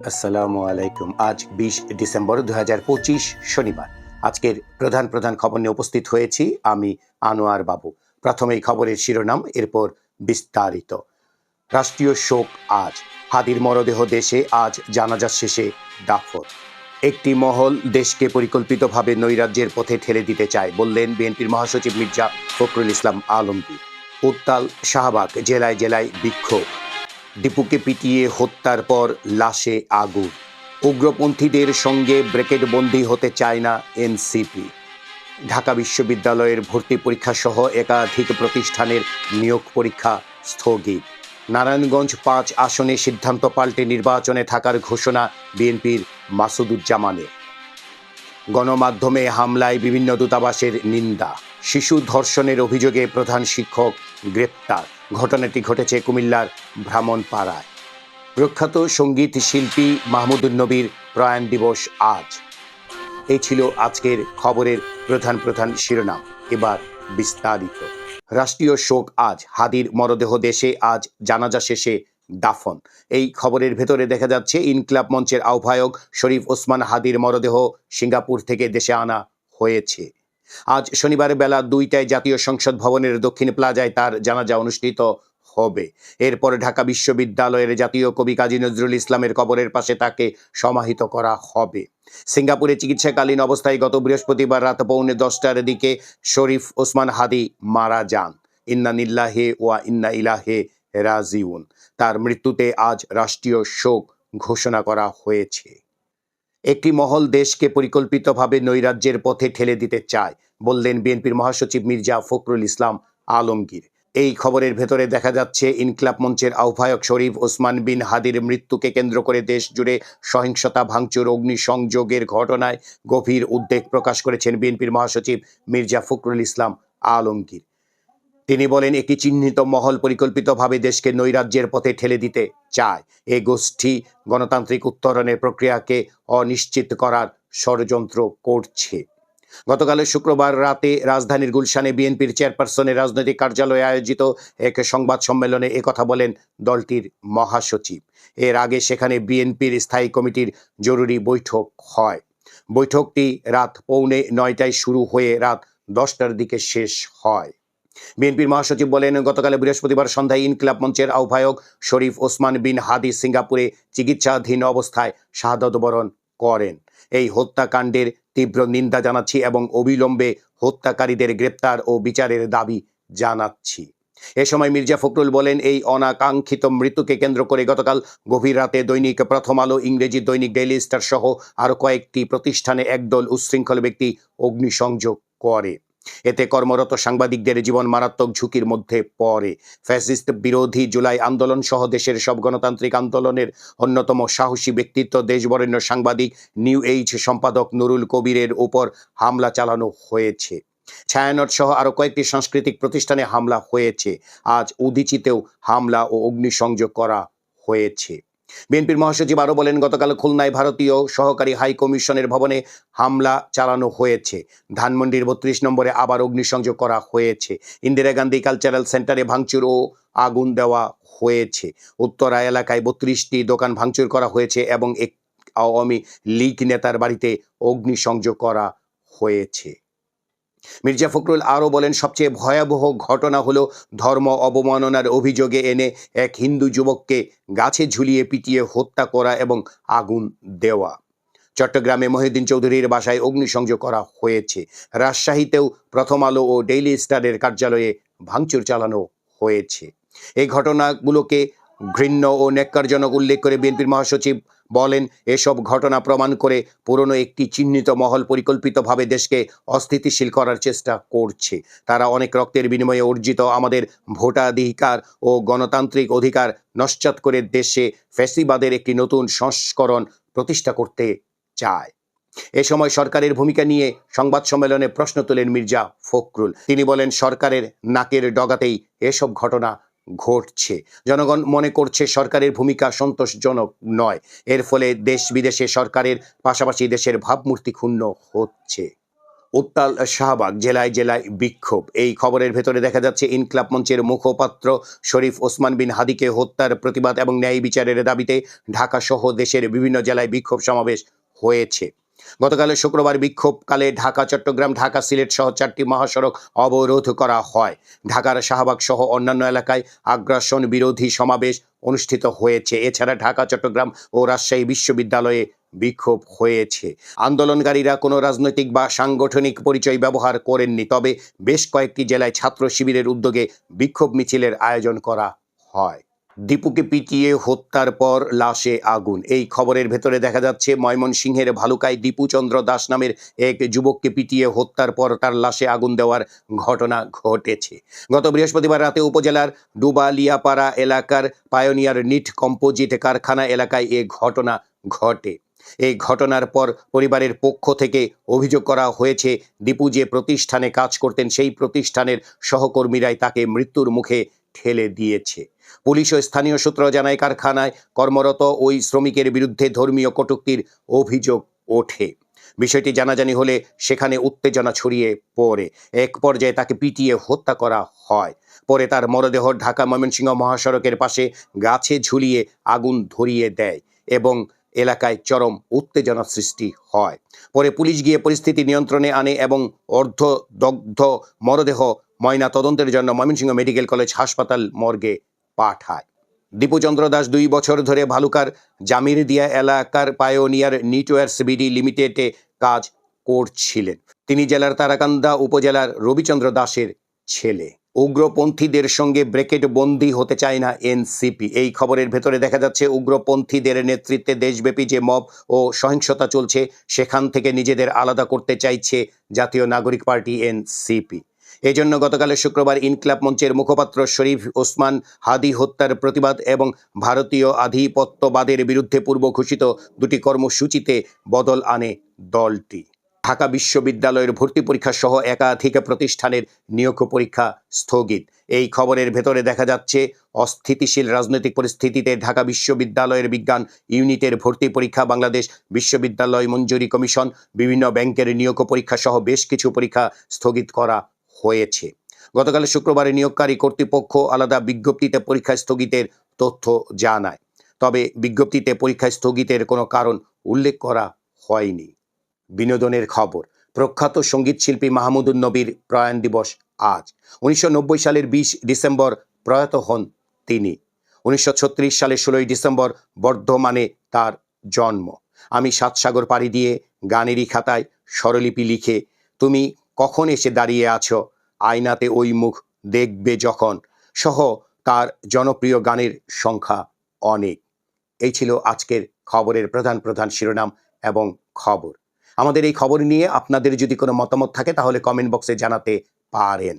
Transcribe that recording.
আসসালামু আলাইকুম। আজ বিশ ডিসেম্বর দু শনিবার। আজকের প্রধান প্রধান খবর নিয়ে উপস্থিত হয়েছি আমি আনোয়ার বাবু। প্রথমেই খবরের শিরোনাম, এরপর বিস্তারিত। রাষ্ট্রীয় শোক আজ। হাদির মরদেহ দেশে আজ জানাজা শেষে দাফন। একটি মহল দেশকে পরিকল্পিতভাবে নৈরাজ্যের পথে ঠেলে দিতে চায়, বললেন বিএনপির মহাসচিব মির্জা ফখরুল ইসলাম আলমগীর। উত্তাল শাহবাগ, জেলায় জেলায় বিক্ষোভ। দীপুকে পিটিয়ে হত্যার পর লাশে আগুন। উগ্রপন্থীদের সঙ্গে ব্রেকেটবন্দি হতে চায় না এনসিপি। ঢাকা বিশ্ববিদ্যালয়ের ভর্তি পরীক্ষা সহ একাধিক প্রতিষ্ঠানের নিয়োগ পরীক্ষা স্থগিত। নারায়ণগঞ্জ পাঁচ আসনে সিদ্ধান্ত পাল্টে নির্বাচনে থাকার ঘোষণা বিএনপির মাসুদুজ্জামানের। গণমাধ্যমে হামলায় বিভিন্ন দূতাবাসের নিন্দা। শিশু ধর্ষণের অভিযোগে প্রধান শিক্ষক গ্রেপ্তার। ঘটনাটি ঘটেছে কুমিল্লার ভ্রামণপাড়ায়। প্রখ্যাত সংগীত শিল্পী মাহমুদুল নবীর প্রয়াণ দিবস আজ। এই ছিল আজকের খবরের প্রধান প্রধান শিরোনাম। এবার বিস্তারিত। রাষ্ট্রীয় শোক আজ। হাদির মরদেহ দেশে আজ জানাজা শেষে দাফন। এই খবরের ভেতরে দেখা যাচ্ছে ইনকলাব মঞ্চের আহ্বায়ক শরীফ ওসমান হাদির মরদেহ সিঙ্গাপুর থেকে দেশে আনা হয়েছে। আজ শনিবার বেলা দুইটায় জাতীয় সংসদ ভবনের দক্ষিণ প্লাজায় তার জানাজা অনুষ্ঠিত হবে। এরপর ঢাকা বিশ্ববিদ্যালয়ের জাতীয় কবি কাজী নজরুল ইসলামের কবরের পাশে তাকে সমাহিত করা হবে। সিঙ্গাপুরে চিকিৎসাকালীন অবস্থায় গত বৃহস্পতিবার রাত পৌনে দশটার দিকে শরীফ ওসমান হাদি মারা যান। ইন্না নিল্লাহে ওয়া ইন্না ইলাহে রাজিউন। তার মৃত্যুতে আজ রাষ্ট্রীয় শোক ঘোষণা করা হয়েছে। একটি মহল দেশকে পরিকল্পিতভাবে নৈরাজ্যের পথে ঠেলে দিতে চায়, বললেন বিএনপির মহাসচিব মির্জা ফখরুল ইসলাম আলমগীর। এই খবরের ভেতরে দেখা যাচ্ছে, ইনকলাব মঞ্চের আহ্বায়ক শরীফ ওসমান বিন হাদির মৃত্যুকে কেন্দ্র করে দেশ জুড়ে সহিংসতা, ভাঙচুর, অগ্নিসংযোগের ঘটনায় গভীর উদ্বেগ প্রকাশ করেছেন বিএনপির মহাসচিব মির্জা ফখরুল ইসলাম আলমগীর। তিনি বলেন, একটি চিহ্নিত মহল পরিকল্পিতভাবে দেশকে নৈরাজ্যের পথে ঠেলে দিতে চায়। এ গোষ্ঠী গণতান্ত্রিক উত্তরণের প্রক্রিয়াকে অনিশ্চিত করার ষড়যন্ত্র করছে। গতকাল শুক্রবার রাতে রাজধানীর গুলশানে বিএনপির চেয়ারপারসনের রাজনৈতিক কার্যালয়ে আয়োজিত এক সংবাদ সম্মেলনে একথা বলেন দলটির মহাসচিব। এর আগে সেখানে বিএনপির স্থায়ী কমিটির জরুরি বৈঠক হয়। বৈঠকটি রাত পৌনে নয়টায় শুরু হয়ে রাত দশটার দিকে শেষ হয়। বিএনপির মহাসচিব বলেন, গতকাল বৃহস্পতিবার সন্ধ্যায় ইনকিলাব মঞ্চের আহ্বায়ক শরীফ ওসমান বিন হাদি সিঙ্গাপুরে চিকিৎসাধীন অবস্থায় শাহাদত বরণ করেন। এই হত্যাকাণ্ডের তীব্র নিন্দা জানাচ্ছি এবং অবিলম্বে হত্যাকারীদের গ্রেপ্তার ও বিচারের দাবি জানাচ্ছি। এ সময় মির্জা ফখরুল বলেন, এই অনাকাঙ্ক্ষিত মৃত্যুকে কেন্দ্র করে গতকাল গভীর রাতে দৈনিক প্রথম আলো, ইংরেজি দৈনিক ডেইলি স্টার সহ আরও কয়েকটি প্রতিষ্ঠানে একদল উচ্ছৃঙ্খল ব্যক্তি অগ্নিসংযোগ করে। এতে কর্মরত সাংবাদিকদের জীবন মারাত্মক ঝুঁকির মধ্যে পড়ে। ফ্যাসিস্ট বিরোধী জুলাই আন্দোলন সহ দেশের সব গণতান্ত্রিক আন্দোলনের অন্যতম সাহসী ব্যক্তিত্ব দেশবরেণ্য সাংবাদিক নিউ এইজ সম্পাদক নুরুল কবিরের উপর হামলা চালানো হয়েছে। ছায়ানট সহ আরও কয়েকটি সাংস্কৃতিক প্রতিষ্ঠানে হামলা হয়েছে। আজ উদিচিতেও হামলা ও অগ্নিসংযোগ করা হয়েছে। বিএনপির মহাসচিব আরও বলেন, গতকাল খুলনায় ভারতীয় সহকারী হাই কমিশনের ভবনে হামলা চালানো হয়েছে। ধানমন্ডির বত্রিশ নম্বরে আবার অগ্নিসংযোগ করা হয়েছে। ইন্দিরা গান্ধী কালচারাল সেন্টারে ভাঙচুর ও আগুন দেওয়া হয়েছে। উত্তরা এলাকায় বত্রিশটি দোকান ভাঙচুর করা হয়েছে এবং এক আওয়ামী লীগ নেতার বাড়িতে অগ্নিসংযোগ করা হয়েছে। মির্জা ফখরুল আরও বলেন, সবচেয়ে ভয়াবহ ঘটনা হলো ধর্ম অবমাননার অভিযোগে এনে এক হিন্দু যুবককে গাছে ঝুলিয়ে পিটিয়ে হত্যা করা এবং আগুন দেওয়া। চট্টগ্রামে মহিউদ্দিন চৌধুরীর বাসায় অগ্নিসংযোগ করা হয়েছে। রাজশাহীতেও প্রথম আলো ও ডেইলি স্টারের কার্যালয়ে ভাঙচুর চালানো হয়েছে। এই ঘটনাগুলোকে ঘৃণ্য ও নেককারজনক উল্লেখ করে বিএনপির মহাসচিব বলেন, এসব ঘটনা প্রমাণ করে পুরনো একটি চিহ্নিত মহল পরিকল্পিতভাবে দেশকে অস্থিতিশীল করার চেষ্টা করছে। তারা অনেক রক্তের বিনিময়ে অর্জিত আমাদের ভোটাধিকার ও গণতান্ত্রিক অধিকার নস্যাৎ করে দেশে ফ্যাসিবাদের একটি নতুন সংস্করণ প্রতিষ্ঠা করতে চায়। এ সময় সরকারের ভূমিকা নিয়ে সংবাদ সম্মেলনে প্রশ্ন তোলেন মির্জা ফখরুল। তিনি বলেন, সরকারের নাকের ডগাতেই এসব ঘটনা ঘটছে। জনগণ মনে করছে সরকারের ভূমিকা সন্তোষজনক নয়। এর ফলে দেশ বিদেশে সরকারের পাশাপাশি দেশের ভাবমূর্তি ক্ষুণ্ণ হচ্ছে। উত্তাল শাহবাগ, জেলায় জেলায় বিক্ষোভ। এই খবরের ভেতরে দেখা যাচ্ছে, ইনকলাব মঞ্চের মুখপাত্র শরীফ ওসমান বিন হাদিকে হত্যার প্রতিবাদ এবং ন্যায় বিচারের দাবিতে ঢাকা সহ দেশের বিভিন্ন জেলায় বিক্ষোভ সমাবেশ হয়েছে। গতকাল শুক্রবার বিক্ষোভকালে ঢাকা, চট্টগ্রাম, ঢাকা সিলেট সহ চারটি মহাসড়ক অবরোধ করা হয়। ঢাকার শাহবাগ সহ অন্যান্য এলাকায় আগ্রাসন বিরোধী সমাবেশ অনুষ্ঠিত হয়েছে। এছাড়া ঢাকা, চট্টগ্রাম ও রাজশাহী বিশ্ববিদ্যালয়ে বিক্ষোভ হয়েছে। আন্দোলনকারীরা কোনো রাজনৈতিক বা সাংগঠনিক পরিচয় ব্যবহার করেননি, তবে বেশ কয়েকটি জেলায় ছাত্র শিবিরের উদ্যোগে বিক্ষোভ মিছিলের আয়োজন করা হয়। দীপুকে পিটিয়ে হত্যার পর লাশে আগুন। এই খবরের ভেতরে দেখা যাচ্ছে, ময়মনসিংহের ভালুকায় দীপুচন্দ্র দাস নামের এক যুবককে পিটিয়ে হত্যার পর তার লাশে আগুন দেওয়ার ঘটনা ঘটেছে। গত বৃহস্পতিবার রাতে উপজেলার ডুবালিয়াপাড়া এলাকার পায়োনিয়ার নিট কম্পোজিট কারখানা এলাকায় এ ঘটনা ঘটে। এই ঘটনার পর পরিবারের পক্ষ থেকে অভিযোগ করা হয়েছে, দীপু যে প্রতিষ্ঠানে কাজ করতেন, সেই প্রতিষ্ঠানের সহকর্মীরাই তাকে মৃত্যুর মুখে ঠেলে দিয়েছে। পুলিশ ও স্থানীয় সূত্র জানায়, কারখানায় কর্মরত ওই শ্রমিকের বিরুদ্ধে ধর্মীয় কটূক্তির অভিযোগ ওঠে। বিষয়টি জানাজানি হলে সেখানে উত্তেজনা ছড়িয়ে পড়ে। এক পর্যায়ে তাকে পিটিয়ে হত্যা করা হয়। পরে তার মরদেহ ঢাকা ময়মনসিংহ মহাসড়কের পাশে গাছে ঝুলিয়ে আগুন ধরিয়ে দেয় এবং এলাকায় চরম উত্তেজনা সৃষ্টি হয়। পরে পুলিশ গিয়ে পরিস্থিতি নিয়ন্ত্রণে আনে এবং অর্ধদগ্ধ মরদেহ ময়না তদন্তের জন্য ময়মনসিংহ মেডিকেল কলেজ হাসপাতাল মর্গে পাঠায়। দীপুচন্দ্র দাস দুই বছর ধরে ভালুকার জামির দিয়া এলাকার পায়োনিয়ার নিটওয়ার সিবিডি লিমিটেডে কাজ করছিলেন। তিনি জেলার তারাকান্দা উপজেলার রবিচন্দ্র দাসের ছেলে। উগ্রপন্থীদের সঙ্গে ব্রেকেট বন্দী হতে চায় না এনসিপি। এই খবরের ভেতরে দেখা যাচ্ছে, উগ্রপন্থীদের নেতৃত্বে দেশব্যাপী যে মব ও সহিংসতা চলছে, সেখান থেকে নিজেদের আলাদা করতে চাইছে জাতীয় নাগরিক পার্টি এনসিপি। এজন্য গতকালের শুক্রবার ইনকলাব মঞ্চের মুখপাত্র শরীফ ওসমান হাদি হত্যার প্রতিবাদ এবং ভারতীয় আধিপত্যবাদের বিরুদ্ধে পূর্ব ঘোষিত দুটি কর্মসূচিতে বদল আনে দলটি। ঢাকা বিশ্ববিদ্যালয়ের ভর্তি পরীক্ষা সহ একাধিক প্রতিষ্ঠানের নিয়োগ পরীক্ষা স্থগিত। এই খবরের ভেতরে দেখা যাচ্ছে, অস্থিতিশীল রাজনৈতিক পরিস্থিতিতে ঢাকা বিশ্ববিদ্যালয়ের বিজ্ঞান ইউনিটের ভর্তি পরীক্ষা, বাংলাদেশ বিশ্ববিদ্যালয় মঞ্জুরি কমিশন, বিভিন্ন ব্যাংকের নিয়োগ পরীক্ষা সহ বেশ কিছু পরীক্ষা স্থগিত করা হয়েছে। গতকাল শুক্রবারে নিয়োগকারী কর্তৃপক্ষ আলাদা বিজ্ঞপ্তিতে পরীক্ষা স্থগিতের তথ্য জানায়। তবে বিজ্ঞপ্তিতে পরীক্ষা স্থগিতের কোনো কারণ উল্লেখ করা হয়নি। বিনোদনের খবর, প্রখ্যাত সঙ্গীতশিল্পী মাহমুদুন নবীর প্রয়াণ দিবস আজ। উনিশশো নব্বই সালের বিশ ডিসেম্বর প্রয়াত হন তিনি। উনিশশো ছত্রিশ সালের ষোলোই ডিসেম্বর বর্ধমানে তার জন্ম। আমি সাত সাগর পাড়ি দিয়ে গানেরই খাতায় স্বরলিপি লিখে, তুমি কখন এসে দাঁড়িয়ে আছো? আয়নাতে ওই মুখ দেখবে যখন। সহ, তার জনপ্রিয় গানের সংখ্যা অনেক। এই ছিল আজকের খবরের প্রধান প্রধান শিরোনাম এবং খবর। আমাদের এই খবর নিয়ে আপনাদের যদি কোনো মতামত থাকে, তাহলে কমেন্ট বক্সে জানাতে পারেন।